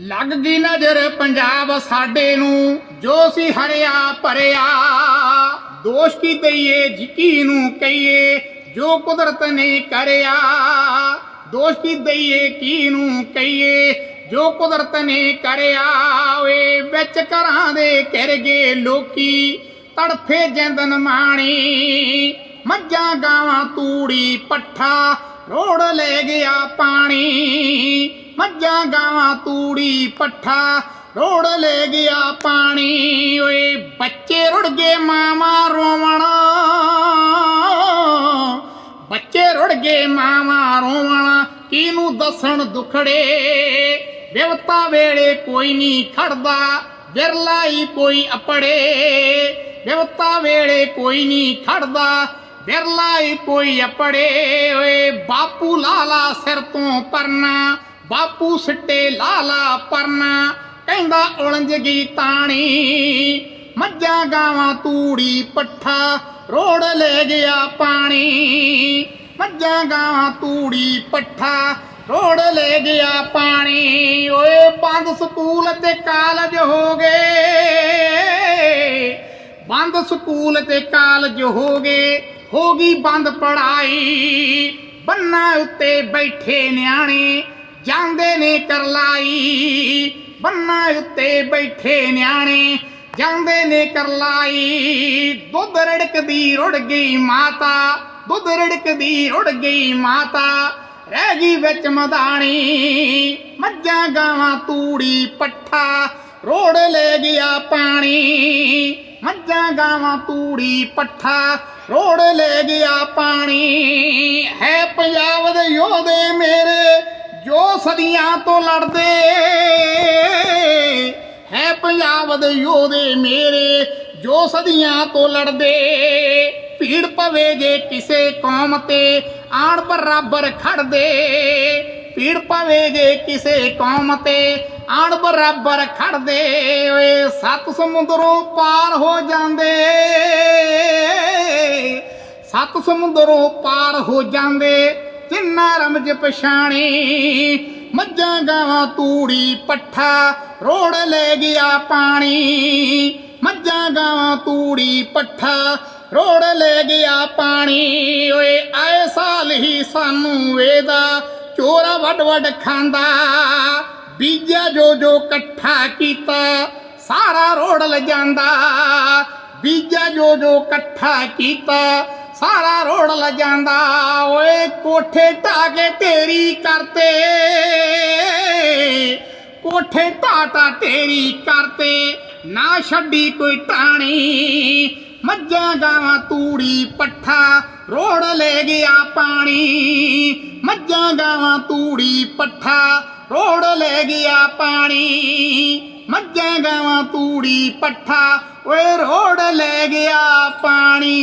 ਲੱਗ ਗਈ ਨਜ਼ਰ ਪੰਜਾਬ ਸਾਡੇ ਨੂੰ, ਜੋ ਸੀ ਹਰਿਆ ਭਰਿਆ। ਦੋਸ਼ ਕੀ ਦਈਏ ਜਿਕੀ ਨੂੰ ਕਹੀਏ, ਜੋ ਕੁਦਰਤ ਨੇ ਕਰਿਆ। ਦੋਸ਼ ਕੀ ਦਈਏ, ਕੀ ਨੂੰ ਕਹੀਏ, ਜੋ ਕੁਦਰਤ ਨੇ ਕਰਿਆ। ਓਏ ਵਿੱਚ ਘਰਾਂ ਦੇ ਘਿਰ ਗਏ ਲੋਕੀ, ਤੜਫੇ ਜਿੰਦਨ ਮਾਣੀ। ਮੱਝਾਂ ਗਾਵਾਂ ਤੂੜੀ ਪੱਠਾ, ਰੋੜ ਲੈ ਗਿਆ ਪਾਣੀ। ਮੱਝਾਂ ਗਾਵਾਂ ਤੂੜੀ ਪੱਠਾ, ਰੋੜ ਲੈ ਗਿਆ ਪਾਣੀ। ਓਏ ਬੱਚੇ ਰੁੜ ਗਏ ਮਾਮਾ ਰੋਵਣਾ। ਬੱਚੇ ਰੁੜ ਗਏ ਮਾਮਾ ਰੋਵਣਾ। ਕਿਹਨੂੰ ਦੱਸਣ ਦੁਖੜੇ? ਵਿਵਤਾ ਵੇਲੇ ਕੋਈ ਨਹੀਂ ਖੜਦਾ ਵਿਰਲਾ ਹੀ ਕੋਈ ਅਪੜੇ। ਵਿਵਤਾ ਵੇਲੇ ਕੋਈ ਨਹੀਂ ਖੜਦਾ ਵਿਰਲਾ ਹੀ ਕੋਈ ਅਪੜੇ। ਓਏ ਬਾਪੂ ਲਾਲਾ ਸਿਰ ਤੋਂ ਪਰਨਾ। ਬਾਪੂ ਸਿੱਟੇ ਲਾਲਾ ਪਰਨਾ, ਕਹਿੰਦਾ ਉਲਝ ਗਈ ਤਾਣੀ। ਮੱਝਾਂ ਗਾਵਾਂ ਤੂੜੀ ਪੱਠਾ, ਰੋੜ ਲੈ ਗਿਆ ਪਾਣੀ। ਮੱਝਾਂ ਗਾਵਾਂ ਤੂੜੀ ਪੱਠਾ, ਰੋੜ ਲੈ ਗਿਆ ਪਾਣੀ। ਓਏ ਬੰਦ ਸਕੂਲ ਤੇ ਕਾਲਜ ਹੋ ਗਏ। ਬੰਦ ਸਕੂਲ ਤੇ ਕਾਲਜ ਹੋ ਗਏ, ਹੋ ਗਈ ਬੰਦ ਪੜਾਈ ਬੰਨਾ ਉੱਤੇ ਬੈਠੇ ਨਿਆਣੇ ਜਾਂਦੇ ਨੇ ਕਰਲਾਈ, ਬੰਨਾ ਉੱਤੇ ਬੈਠੇ ਨਿਆਣੇ, ਜਾਂਦੇ ਨੇ ਕਰਲਾਈ। ਦੁੱਧ ਰੜਕਦੀ ਰੁੜ ਗਈ ਮਾਤਾ, ਦੁੱਧ ਰੜਕਦੀ ਰੁੜ ਗਈ ਮਾਤਾ। ਰਹਿ ਗਈ ਵਿੱਚ ਮਦਾਣੀ, ਮੱਝਾਂ ਗਾਵਾਂ ਤੂੜੀ ਪੱਠਾ, ਰੋੜ ਲੈ ਗਿਆ ਪਾਣੀ। ਮੱਝਾਂ ਗਾਵਾਂ ਤੂੜੀ ਪੱਠਾ, ਰੋੜ ਲੈ ਗਿਆ ਪਾਣੀ। ਹੈ ਪੰਜਾਬ ਦੇ ਯੋਧੇ ਮੇਰੇ ਜੋ ਸਦੀਆਂ ਤੋਂ ਲੜਦੇ ਹੈ ਪੰਜਾਬ ਦੇ ਯੋਧੇ ਮੇਰੇ, ਜੋ ਸਦੀਆਂ ਤੋਂ ਲੜਦੇ ਭੀੜ ਪਵੇ ਜੇ ਕਿਸੇ ਕੌਮ ਤੇ, ਆਣ ਬਰਾਬਰ ਖੜਦੇ ਭੀੜ ਪਵੇ ਜੇ ਕਿਸੇ ਕੌਮ ਤੇ, ਆਣ ਬਰਾਬਰ ਖੜਦੇ ਓਏ ਸੱਤ ਸਮੁੰਦਰੋਂ ਪਾਰ ਹੋ ਜਾਂਦੇ। ਸੱਤ ਸਮੁੰਦਰੋਂ ਪਾਰ ਹੋ ਜਾਂਦੇ। ਤਿੰਨਾ ਰਮਜ ਪਛਾਣੀ, ਮੱਝਾਂ ਗਾਵਾਂ ਤੂੜੀ ਪੱਠਾ, ਰੋੜ ਲੈ ਗਿਆ ਪਾਣੀ। ਮੱਝਾਂ ਗਾਵਾਂ ਤੂੜੀ ਪੱਠਾ, ਰੋੜ ਲੈ ਗਿਆ ਪਾਣੀ। ਓਏ ਆਏ ਸਾਲ ਹੀ ਸਾਨੂੰ ਵੇਦਾ, ਚੋਰਾ ਵੱਡ ਵੱਡ ਖਾਂਦਾ। ਬੀਜਿਆ ਜੋ ਜੋ ਇਕੱਠਾ ਕੀਤਾ, ਸਾਰਾ ਰੋੜ ਲ ਜਾਂਦਾ। ਬੀਜਿਆ ਜੋ ਜੋ ਇਕੱਠਾ ਕੀਤਾ ਸਾਰਾ ਰੋੜ ਲ ਜਾਂਦਾ। ਓਏ ਕੋਠੇ ਢਾ ਕੇ ਤੇਰੀ ਕਰਤੇ। ਕੋਠੇ ਢਾਟਾ ਤੇਰੀ ਕਰਤੇ। ਨਾ ਛੱਡੀ ਕੋਈ ਟਾਣੀ। ਮੱਝਾਂ ਗਾਵਾਂ ਤੂੜੀ ਪੱਠਾ ਰੋੜ ਲੈ ਗਿਆ ਪਾਣੀ। ਮੱਝਾਂ ਗਾਵਾਂ ਤੂੜੀ ਪੱਠਾ ਰੋੜ ਲੈ ਗਿਆ ਪਾਣੀ। ਮੱਝਾਂ ਗਾਵਾਂ ਤੂੜੀ ਪੱਠਾ ਓਏ ਰੋੜ ਲੈ ਗਿਆ ਪਾਣੀ।